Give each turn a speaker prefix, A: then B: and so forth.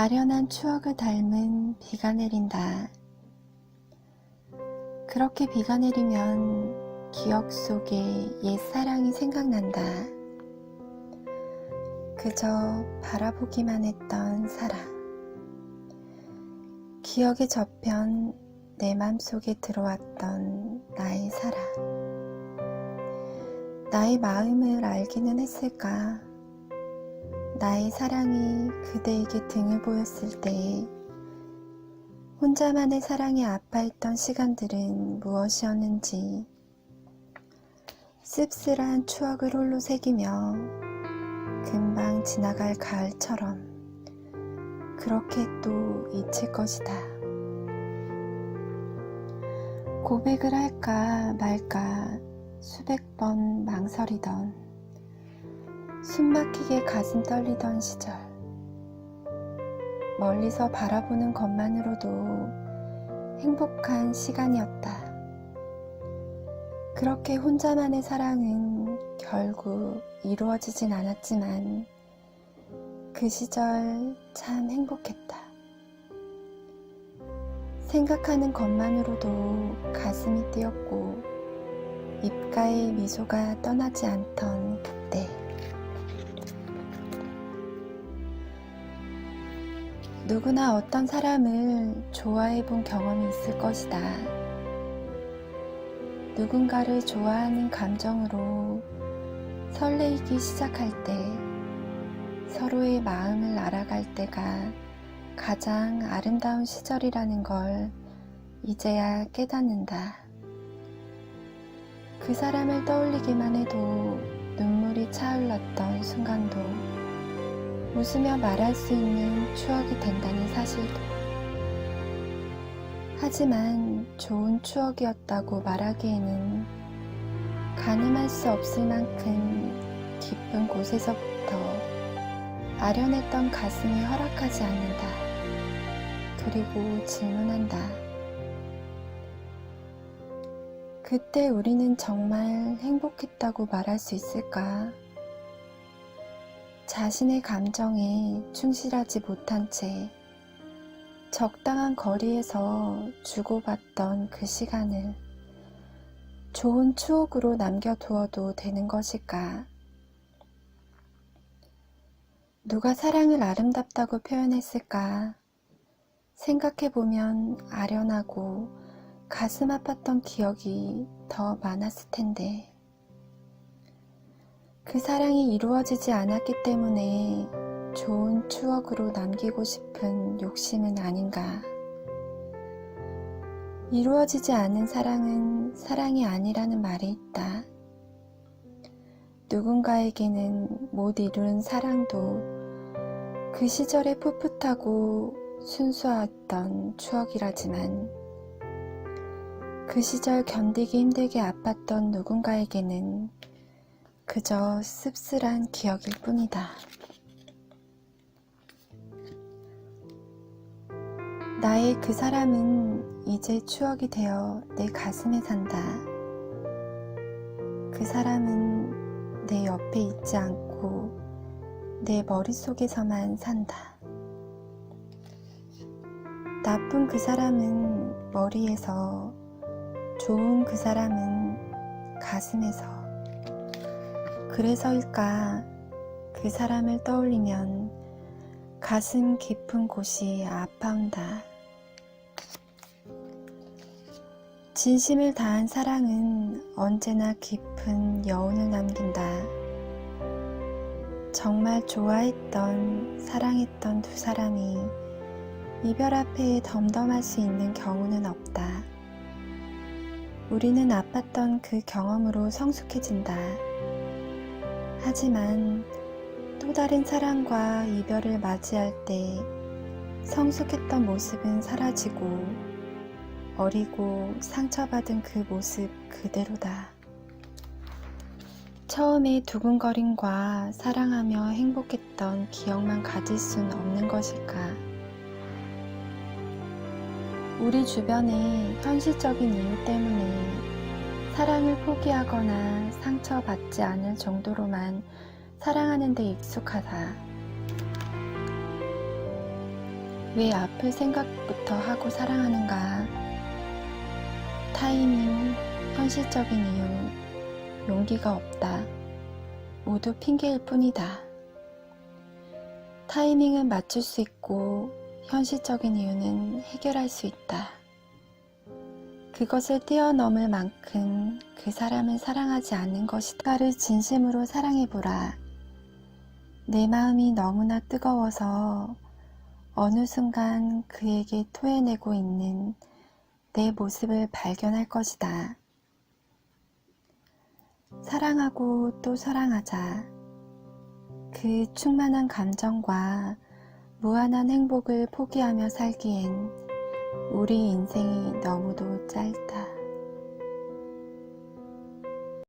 A: 아련한 추억을 닮은 비가 내린다. 그렇게 비가 내리면 기억 속에 옛 사랑이 생각난다. 그저 바라보기만 했던 사랑. 기억의 저편 내 맘속에 들어왔던 나의 사랑. 나의 마음을 알기는 했을까? 나의 사랑이 그대에게 등을 보였을 때 혼자만의 사랑에 아파했던 시간들은 무엇이었는지 씁쓸한 추억을 홀로 새기며 금방 지나갈 가을처럼 그렇게 또 잊힐 것이다. 고백을 할까 말까 수백 번 망설이던 숨막히게 가슴 떨리던 시절 멀리서 바라보는 것만으로도 행복한 시간이었다. 그렇게 혼자만의 사랑은 결국 이루어지진 않았지만 그 시절 참 행복했다. 생각하는 것만으로도 가슴이 뛰었고 입가에 미소가 떠나지 않던 그때 누구나 어떤 사람을 좋아해 본 경험이 있을 것이다. 누군가를 좋아하는 감정으로 설레이기 시작할 때 서로의 마음을 알아갈 때가 가장 아름다운 시절이라는 걸 이제야 깨닫는다. 그 사람을 떠올리기만 해도 눈물이 차올랐던 순간도 웃으며 말할 수 있는 추억이 된다는 사실도. 하지만 좋은 추억이었다고 말하기에는 가늠할 수 없을 만큼 깊은 곳에서부터 아련했던 가슴이 허락하지 않는다. 그리고 질문한다. 그때 우리는 정말 행복했다고 말할 수 있을까? 자신의 감정에 충실하지 못한 채 적당한 거리에서 주고받던 그 시간을 좋은 추억으로 남겨두어도 되는 것일까? 누가 사랑을 아름답다고 표현했을까? 생각해보면 아련하고 가슴 아팠던 기억이 더 많았을 텐데. 그 사랑이 이루어지지 않았기 때문에 좋은 추억으로 남기고 싶은 욕심은 아닌가. 이루어지지 않은 사랑은 사랑이 아니라는 말이 있다. 누군가에게는 못 이룬 사랑도 그 시절에 풋풋하고 순수했던 추억이라지만 그 시절 견디기 힘들게 아팠던 누군가에게는 그저 씁쓸한 기억일 뿐이다. 나의 그 사람은 이제 추억이 되어 내 가슴에 산다. 그 사람은 내 옆에 있지 않고 내 머릿속에서만 산다. 나쁜 그 사람은 머리에서, 좋은 그 사람은 가슴에서. 그래서일까 그 사람을 떠올리면 가슴 깊은 곳이 아파온다. 진심을 다한 사랑은 언제나 깊은 여운을 남긴다. 정말 좋아했던, 사랑했던 두 사람이 이별 앞에 덤덤할 수 있는 경우는 없다. 우리는 아팠던 그 경험으로 성숙해진다. 하지만 또 다른 사랑과 이별을 맞이할 때 성숙했던 모습은 사라지고 어리고 상처받은 그 모습 그대로다. 처음에 두근거림과 사랑하며 행복했던 기억만 가질 순 없는 것일까? 우리 주변의 현실적인 이유 때문에 사랑을 포기하거나 상처받지 않을 정도로만 사랑하는 데 익숙하다. 왜 아플 생각부터 하고 사랑하는가? 타이밍, 현실적인 이유, 용기가 없다. 모두 핑계일 뿐이다. 타이밍은 맞출 수 있고 현실적인 이유는 해결할 수 있다. 그것을 뛰어넘을 만큼 그 사람을 사랑하지 않는 것이다. 나를 진심으로 사랑해보라. 내 마음이 너무나 뜨거워서 어느 순간 그에게 토해내고 있는 내 모습을 발견할 것이다. 사랑하고 또 사랑하자. 그 충만한 감정과 무한한 행복을 포기하며 살기엔 우리 인생이 너무도 짧다.